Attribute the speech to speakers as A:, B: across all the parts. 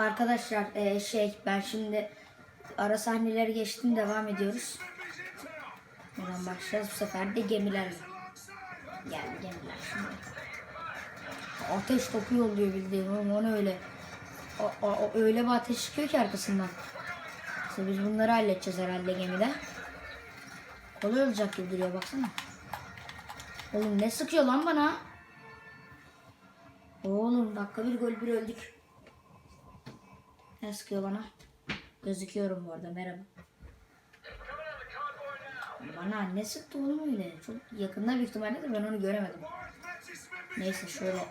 A: Arkadaşlar e, şey ben şimdi ara sahneleri geçtim devam ediyoruz. Buradan başlayacağız bu sefer de gemilerle. Yani gemiler şimdi. Ateş topu yolluyor bildiğin oğlum onu öyle. O- o öyle bir ateş çıkıyor ki arkasından. İşte biz bunları halledeceğiz herhalde gemide. Kolay olacak gibi duruyor baksana. Oğlum ne sıkıyor lan bana? Oğlum dakika bir gol bir öldük. Ne sıkıyor bana? Gözüküyorum bu arada merhaba. Bana ne sıktı oğlum öyle? Çok yakında büyük ihtimalle de ben onu göremedim. Neyse şöyle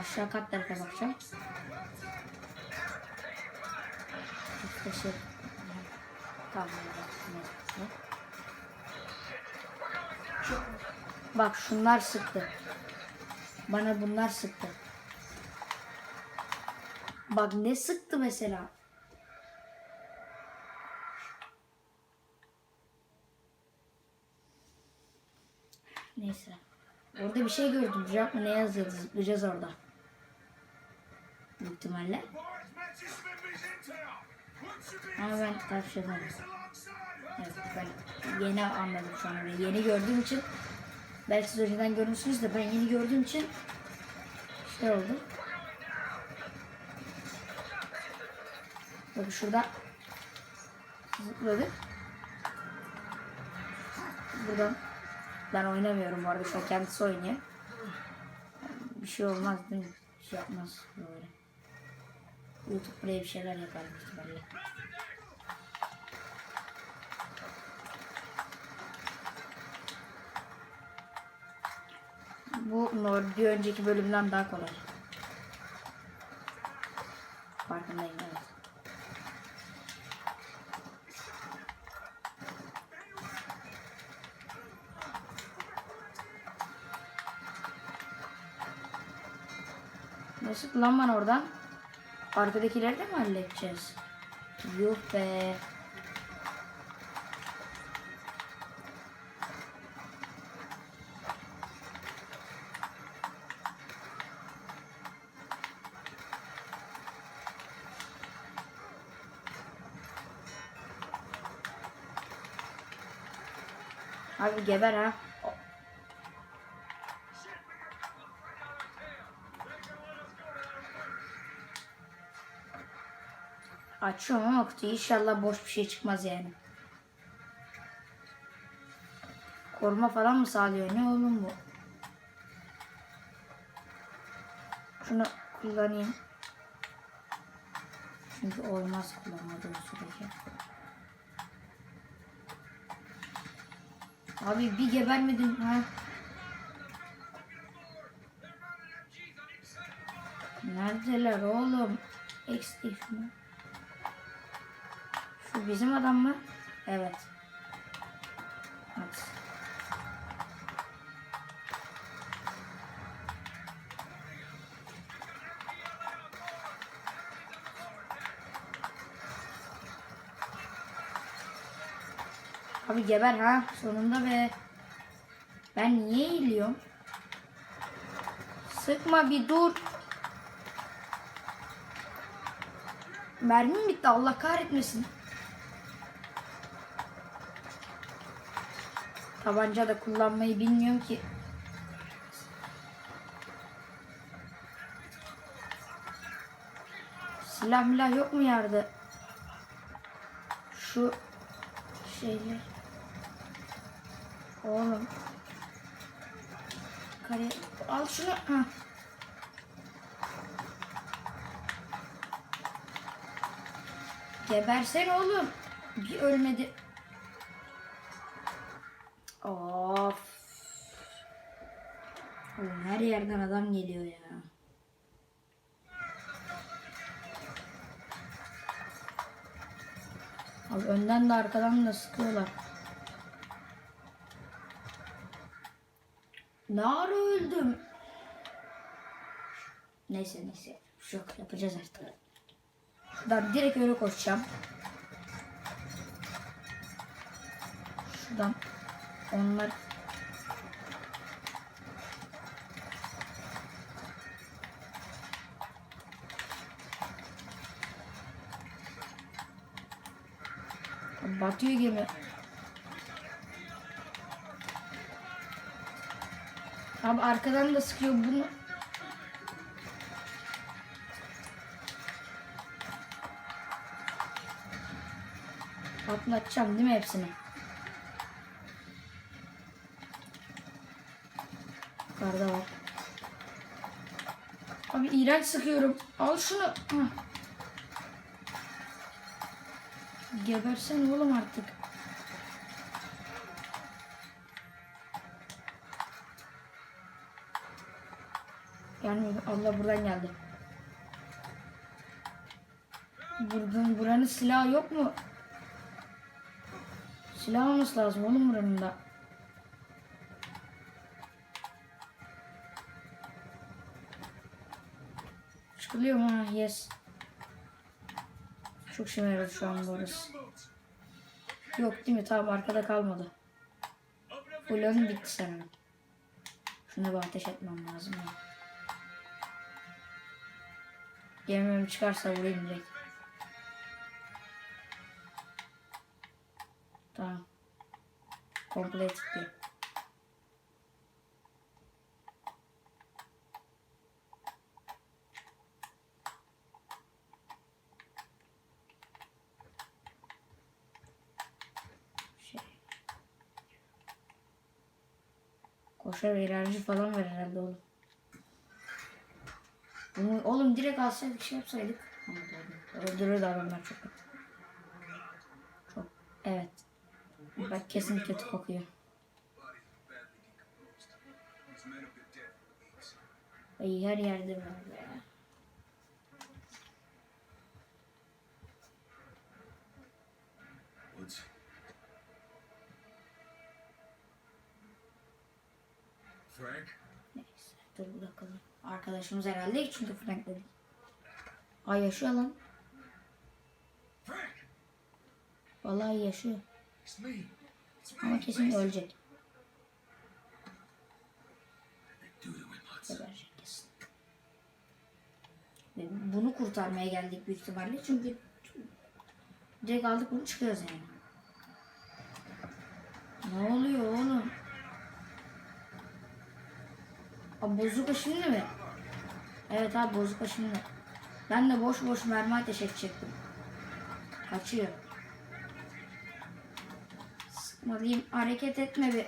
A: aşağı kat tarafa bakacağım. Şey. Tamam. Bak şunlar sıktı. Bana bunlar sıktı. Bak ne sıktı mesela. Neyse. Orada bir şey gördüm. Mı ne yazıyordu? Zıplayacağız orada. İhtimalle. Ama ben tavşanım. Evet ben yeni anladım şu an. Yeni gördüğüm için belki siz önceden görmüşsünüz de ben yeni gördüğüm için şey oldu. Bak şurada zıpladık. Buradan ben oynamıyorum bu arada şu an kendisi oynuyor. Bir şey olmaz değil mi? Bir şey yapmaz böyle. YouTube buraya bir şeyler yapar ihtimalle. Bu nor- bir önceki bölümden daha kolay. Farkındayım Mesut lan bana oradan. Arkadakileri de mi halledeceğiz? Yuh be. Abi geber ha. Açıyorum ama kutuyu inşallah boş bir şey çıkmaz yani. Koruma falan mı sağlıyor? Ne oğlum bu? Şunu kullanayım. Çünkü olmaz kullanmadığım sürece. Abi bir gebermedin ha. Neredeler oğlum? XD şunu. Şu bizim adam mı? Evet. Abi geber ha sonunda be. Ben niye eğiliyorum? Sıkma bir dur. Mermim bitti Allah kahretmesin. Tabanca da kullanmayı bilmiyorum ki. Silah milah yok mu yerde? Şu şeyler. Oğlum. Kare al şunu. Ha. Gebersen oğlum. Bir ölmedi. Of. Oğlum her yerden adam geliyor ya. Abi önden de arkadan da sıkıyorlar. Ne öldüm? Neyse neyse. Şu yok yapacağız artık. Şuradan direkt öyle koşacağım. Şuradan onlar Batıyor gemi. Abi arkadan da sıkıyor bunu. Patlatacağım değil mi hepsini? Yukarıda var. Abi iğrenç sıkıyorum. Al şunu. Hah. Gebersen oğlum artık. Yani Allah buradan geldi. Buradan, buranın silahı yok mu? Silah olması lazım oğlum buranın da. Çıkılıyor mu? Yes. Çok işime yaradı şu an burası. Yok değil mi? Tamam arkada kalmadı. Fullon bitti sanırım. Şuna bir ateş etmem lazım ya. Gemim çıkarsa vurayım direkt. Tamam. Complete diyor. Koşar enerji falan ver herhalde oğlum. Bunu, oğlum direkt alsaydık şey yapsaydık. Ama doğru. Öldürürdü adamlar çok kötü. Çok. Evet. Bak kesin kötü kokuyor. Ay her yerde var
B: Frank?
A: Neyse dur bakalım. Arkadaşımız herhalde çünkü Frank dedi. Ay yaşıyor lan.
B: Frank!
A: Vallahi yaşıyor.
B: It's me. It's me.
A: Ama kesin ölecek. Geberecek kesin. Ve Bunu kurtarmaya geldik büyük ihtimalle çünkü direkt aldık bunu çıkıyoruz yani. Ne oluyor oğlum? Abi bozuka şimdi mi? Evet abi bozuka şimdi. Ben de boş boş mermi ateş edecektim. Kaçıyor. Sıkmalıyım. Hareket etme bir.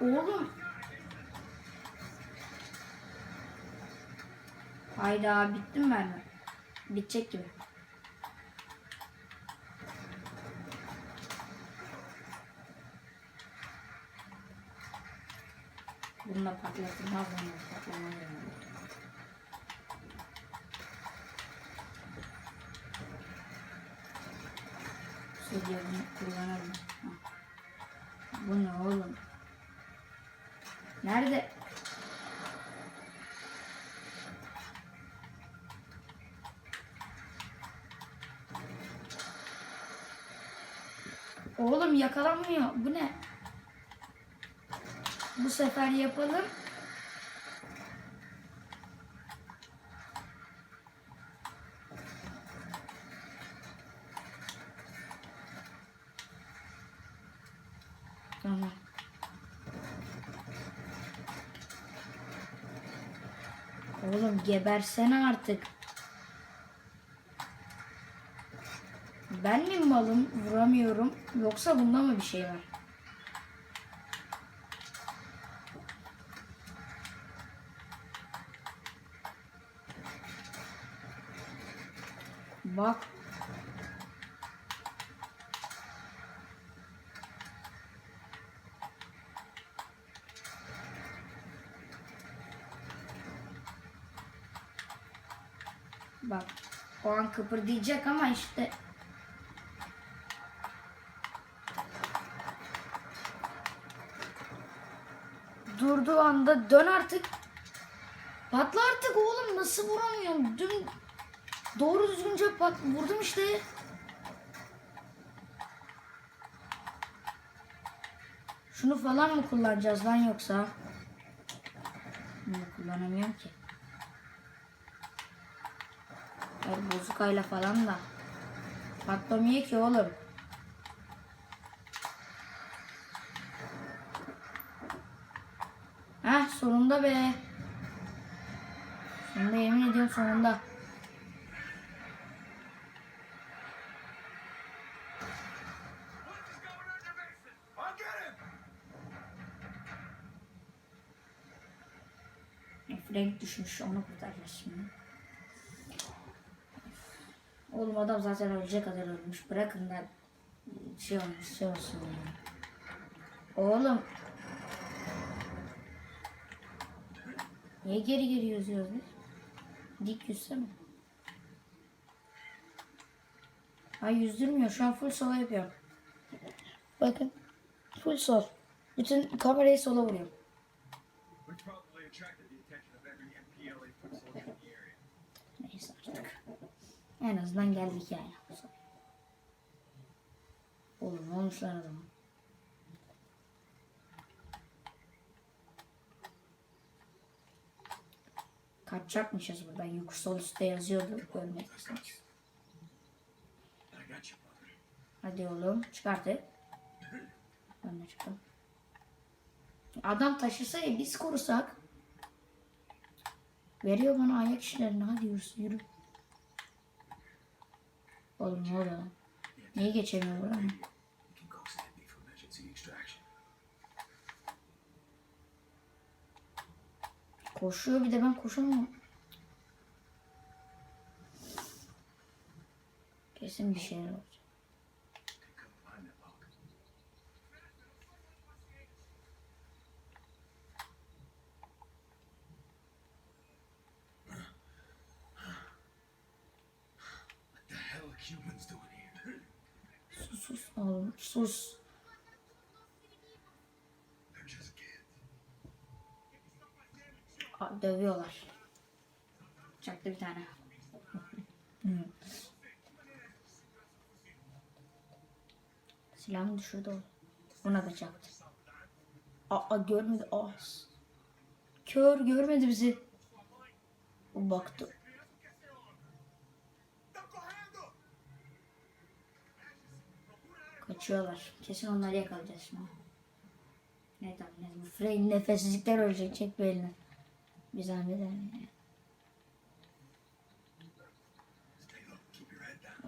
A: Oğlum. Hayda bittim ben mi? Bitecek gibi. Bununla patlatılmaz yani. Söylüyor bunu kullanalım. Ha. Bu ne oğlum? Nerede? Oğlum yakalanmıyor. Bu ne? Bu sefer yapalım. Tamam. Oğlum gebersene artık. Ben mi malım vuramıyorum yoksa bunda mı bir şey var? Bak. Bak. O an kıpırdayacak ama işte durduğu anda dön artık. Patla artık oğlum nasıl vuramıyorum? Dün doğru düzgünce pat vurdum işte. Şunu falan mı kullanacağız lan yoksa? Bunu kullanamıyorum ki. Hayır bozukayla falan da. Patlamıyor ki oğlum. Heh sonunda be. Sonunda yemin ediyorum sonunda. Frank düşmüş onu kurtaracağız şimdi. Oğlum adam zaten ölecek kadar ölmüş. Bırakın da şey olmuş şey olsun yani. Oğlum. Niye geri geri yüzüyoruz? Dik yüzsene. Ay yüzdürmüyor. Şu an full sola yapıyorum. Bakın. Full sol. Bütün kamerayı sola vuruyorum. En azından geldik yani. Oğlum ne olmuş lan adama? Kaçacakmışız buradan. Yukarı sol üstte yazıyordu.
B: Brother.
A: Hadi oğlum çıkart. Ben de çıktım. Adam taşısa ya biz korusak. Veriyor bana ayak işlerini. Hadi yürü. yürü. Oğlum ne oluyor? Niye geçemiyor
B: extraction.
A: Koşuyor bir de ben koşamıyorum. Kesin bir şeyler olacak. Oğlum sus. Aa, dövüyorlar. Çaktı bir tane. Hı. Silahımı düşürdü o. Buna da çaktı. Aa görmedi. Aa. Kör görmedi bizi. O baktı. Kaçıyorlar. Kesin onları yakalayacağız şimdi. Ne bu Frey'in nefessizlikler ölecek. Çek bir elini. Bir zahmet yani.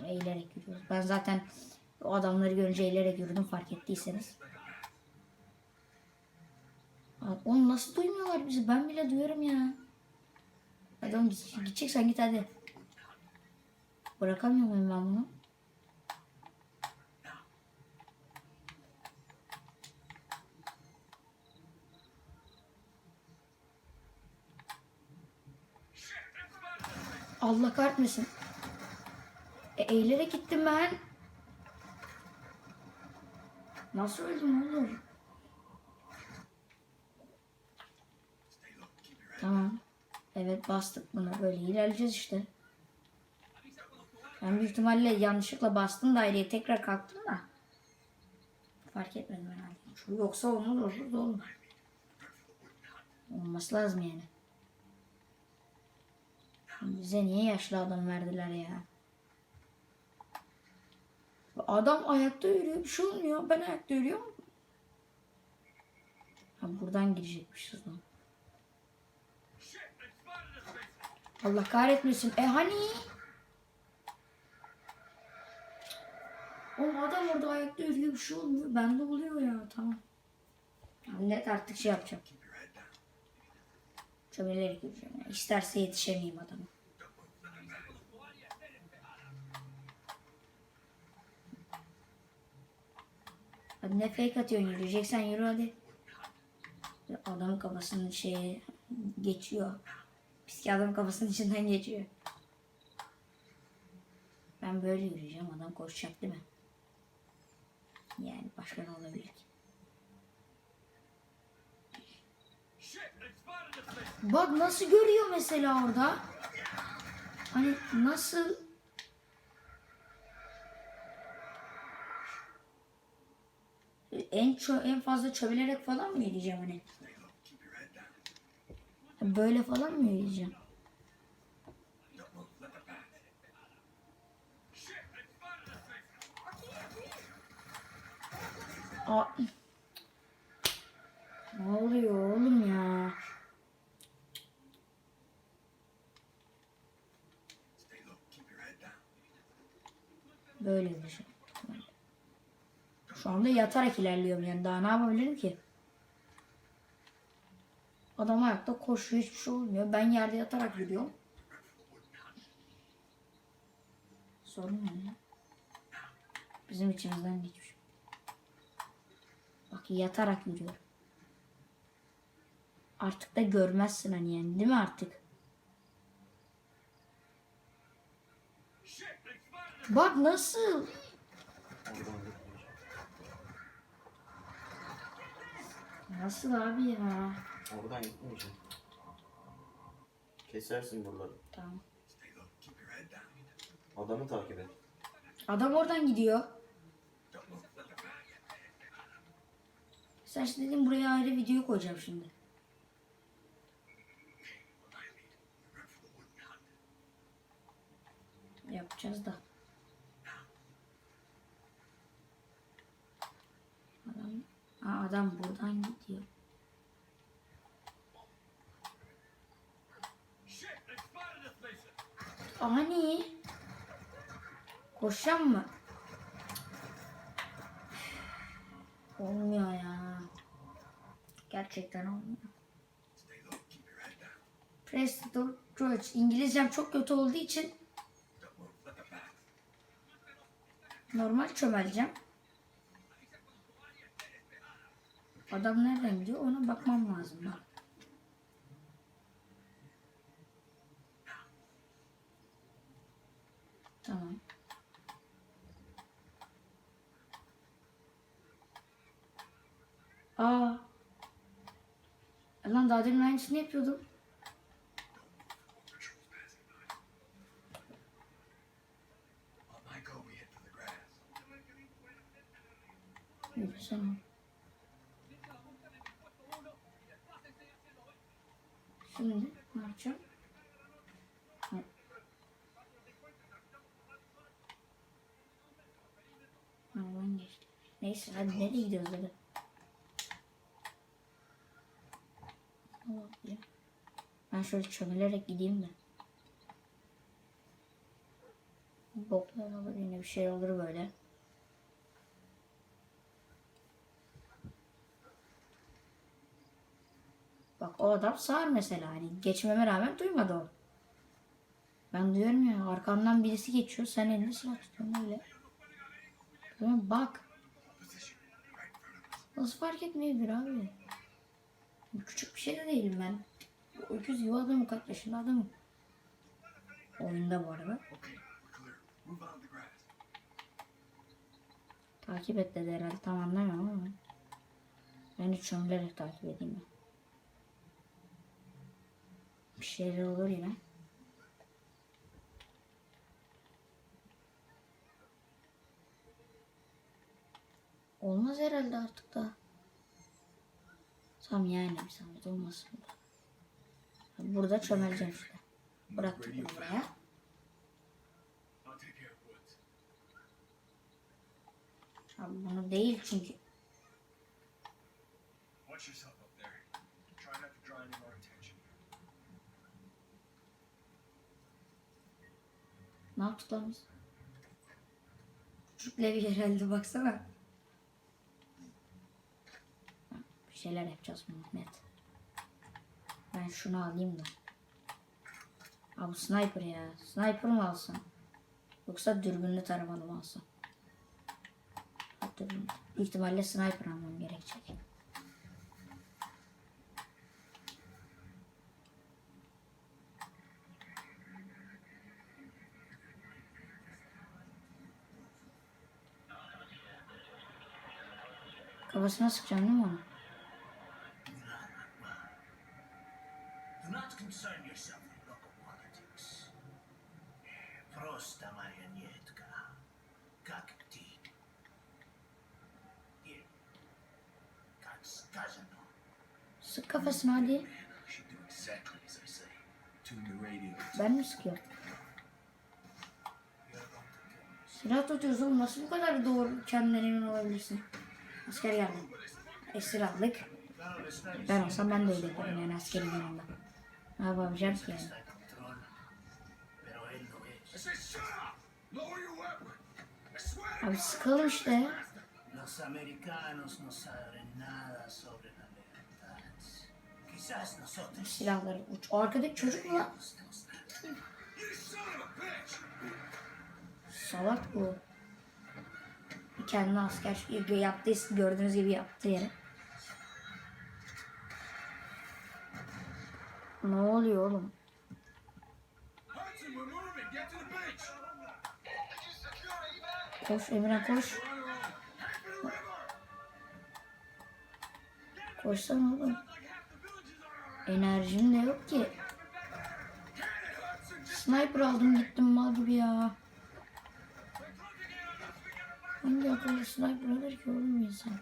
A: Eğilerek yürüyoruz. Ben zaten o adamları görünce eğilerek yürüdüm fark ettiyseniz. Abi, Oğlum nasıl duymuyorlar bizi? Ben bile duyuyorum ya. Adam gideceksen git hadi. Bırakamıyor muyum ben bunu? Allah kahretmesin. E, eğilerek gittim ben. Nasıl öldüm oğlum? Tamam. Evet bastık buna böyle ilerleyeceğiz işte. Ben büyük ihtimalle yanlışlıkla bastım daireye tekrar kalktım da. Fark etmedim herhalde. Yoksa olmaz olur da olur. Olması lazım yani. Bize niye yaşlı adam verdiler ya? Adam ayakta yürüyor bir şey olmuyor. Ben ayakta yürüyorum. Ha, buradan girecekmişiz lan. Allah kahretmesin. E hani? O adam orada ayakta yürüyor bir şey olmuyor. Bende oluyor ya tamam. Net artık şey yapacağım. Çömelerek yürüyeceğim. ya. İsterse yetişemeyeyim adamı. Hadi ne fake atıyorsun yürüyeceksen yürü hadi. Adamın kafasının şeye geçiyor. Pis adamın kafasının içinden geçiyor. Ben böyle yürüyeceğim adam koşacak değil mi? Yani başka ne olabilir ki? Bak nasıl görüyor mesela orada. Hani nasıl en en fazla çömelerek falan mı yiyeceğim hani? Böyle falan mı
B: yiyeceğim?
A: Aa. Ne oluyor? Şu anda yatarak ilerliyorum yani daha ne yapabilirim ki? Adam ayakta koşuyor hiçbir şey olmuyor. Ben yerde yatarak yürüyorum. Sorun ne? Bizim içimizden geçmiş. Bak yatarak yürüyorum. Artık da görmezsin hani yani değil mi artık? Bak nasıl?
C: Oradan gitmiş.
A: Nasıl abi ya?
C: Oradan gitmiş. Kesersin buraları.
A: Tamam.
C: Adamı takip et.
A: Adam oradan gidiyor. Sen şimdi dedim buraya ayrı video koyacağım şimdi.
B: When I
A: Aa, adam buradan gidiyor. Hani? Koşacağım mı? Olmuyor ya. Gerçekten olmuyor. Press George. İngilizcem çok kötü olduğu için normal çömeleceğim. Adam nereden gidiyor ona bakmam lazım. Ben. Tamam. Aa. E Lan daha demin aynısını yapıyordum.
B: Patrol's
A: Şimdi ne yapacağım? Ha. Araban geçti. Neyse hadi nereye gidiyoruz hadi. Ben şöyle çömelerek gideyim de. Boklar olur yine bir şey olur böyle. Bak o adam sağır mesela hani geçmeme rağmen duymadı o. Ben duyuyorum ya arkamdan birisi geçiyor sen elinde silah tutuyorsun öyle. Mi? Bak nasıl fark etmeyebilir abi. Küçük bir şey de değilim ben. Bu öküz gibi adamım kaç yaşında adamım. Oyunda bu arada. Takip et dedi herhalde tam anlamıyorum ama. Ben hiç çömelerek takip edeyim ben. Bir şeyler olur yine. Olmaz herhalde artık da. Tamam yani bir zahmet olmasın. Burada çömeleceğim işte. Bıraktım buraya. Abi bunu değil çünkü.
B: Watch yourself
A: Ne yaptık lan biz? Küçük Levi herhalde baksana. Bir şeyler yapacağız net. Ben şunu alayım da. Abi sniper ya. Sniper mı alsam? Yoksa dürbünlü taramalı mı? Ha, Dürbün. İhtimalle sniper almam gerekecek. Kafasına sıkacağım değil mi onu? Sık kafasına hadi. Ben mi sıkıyorum? Silah tutuyorsun. Nasıl bu kadar doğru kendine emin olabilirsin? Asker geldi. Esir aldık. Ben olsam ben de öyle yaparım yani askerin yanında. Ne yapacağım ki yani. Abi sıkalım işte.
D: Los americanos no saben nada sobre la nosotros
A: Silahları uç. Arkadaki çocuk mu lan? Salak bu. Kendine asker yaptı, gördüğünüz gibi yaptı yere. Ne oluyor oğlum? Koş Emre koş. Koşsana oğlum. Enerjim de yok ki. Sniper aldım gittim mal gibi ya. Hangi akıllı sniper alır ki oğlum insan?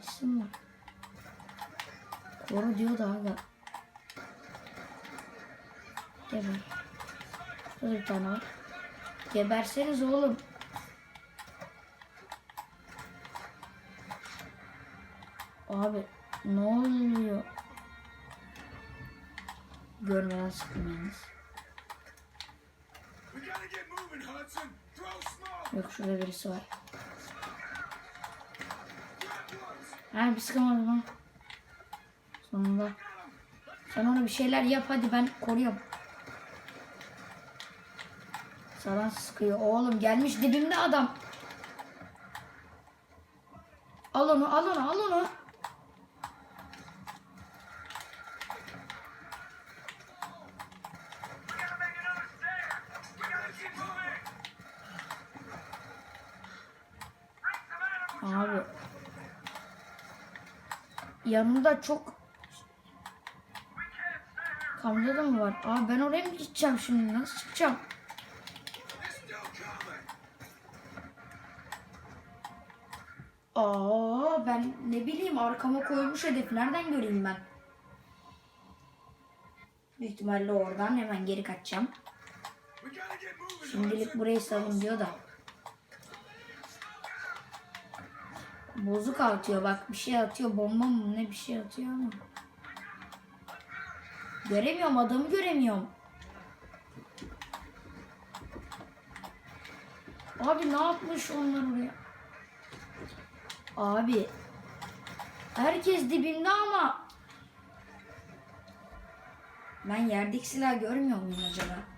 A: İsim var. Koru diyor da aga. Geber. Şurada bir tane var. Geberseniz oğlum. Abi ne oluyor? Görmeden sıktım Yok şurada birisi var. Ha bir sıkamadım lan. Sonunda. Sen ona bir şeyler yap hadi ben koruyorum. Sağdan sıkıyor. Oğlum gelmiş dibimde adam. Al onu al onu al onu. Abi. Yanında çok Kamda da mı var? Aa ben oraya mı gideceğim şimdi? Nasıl çıkacağım? Aa ben ne bileyim arkama koymuş hedef. Nereden göreyim ben? Büyük ihtimalle oradan hemen geri kaçacağım. Şimdilik burayı savun diyor da. Bozuk atıyor bak bir şey atıyor bomba mı ne bir şey atıyor ama. Göremiyorum adamı göremiyorum. Abi ne yapmış onlar oraya? Abi. Herkes dibimde ama. Ben yerdeki silah görmüyor muyum acaba?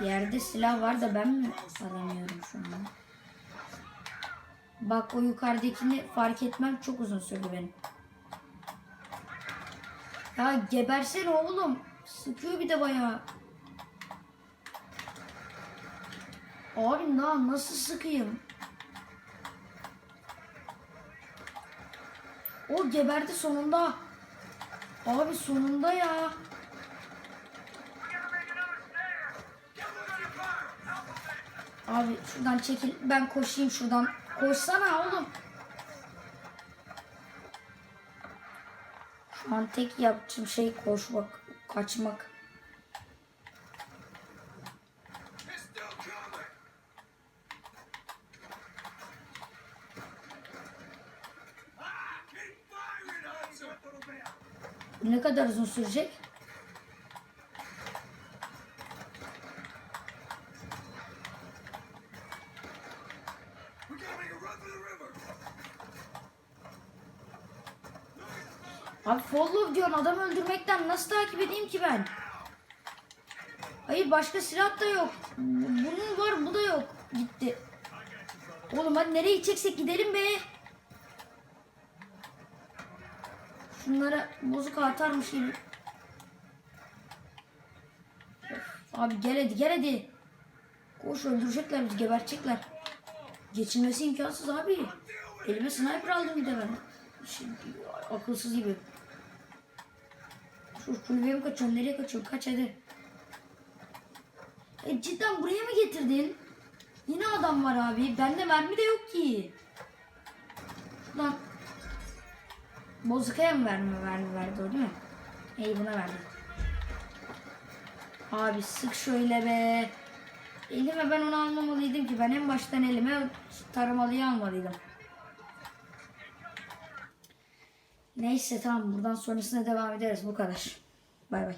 A: Yerde silah var da ben mi alamıyorum şu an? Bak o yukarıdakini fark etmem çok uzun sürdü benim. Ya gebersene oğlum. Sıkıyor bir de bayağı. Abi na nasıl sıkayım? O geberdi sonunda. Abi sonunda ya. Abi şuradan çekil. Ben koşayım şuradan. Koşsana oğlum. Şu an tek yaptığım şey koşmak, kaçmak. Ne kadar uzun sürecek? Diyorsun adam öldürmekten nasıl takip edeyim ki ben? Hayır başka silah da yok. Bunun var bu da yok. Gitti. Oğlum hadi nereye gideceksek gidelim be. Şunlara bozuk atarmış gibi. Abi gel hadi gel hadi. Koş öldürecekler bizi gebertecekler. Geçilmesi imkansız abi. Elime sniper aldım bir de ben. Şimdi, akılsız gibi. Şu kulübeye mi kaçıyorsun? Nereye kaçıyorsun? Kaç hadi. E, cidden buraya mı getirdin? Yine adam var abi. Bende mermi de yok ki. Lan. Bozukaya mı verme verme verdi o değil mi? İyi buna verdi. Abi sık şöyle be. Elime ben onu almamalıydım ki. Ben en baştan elime taramalıyı almalıydım. Neyse tamam buradan sonrasına devam ederiz. Bu kadar. Bay bay.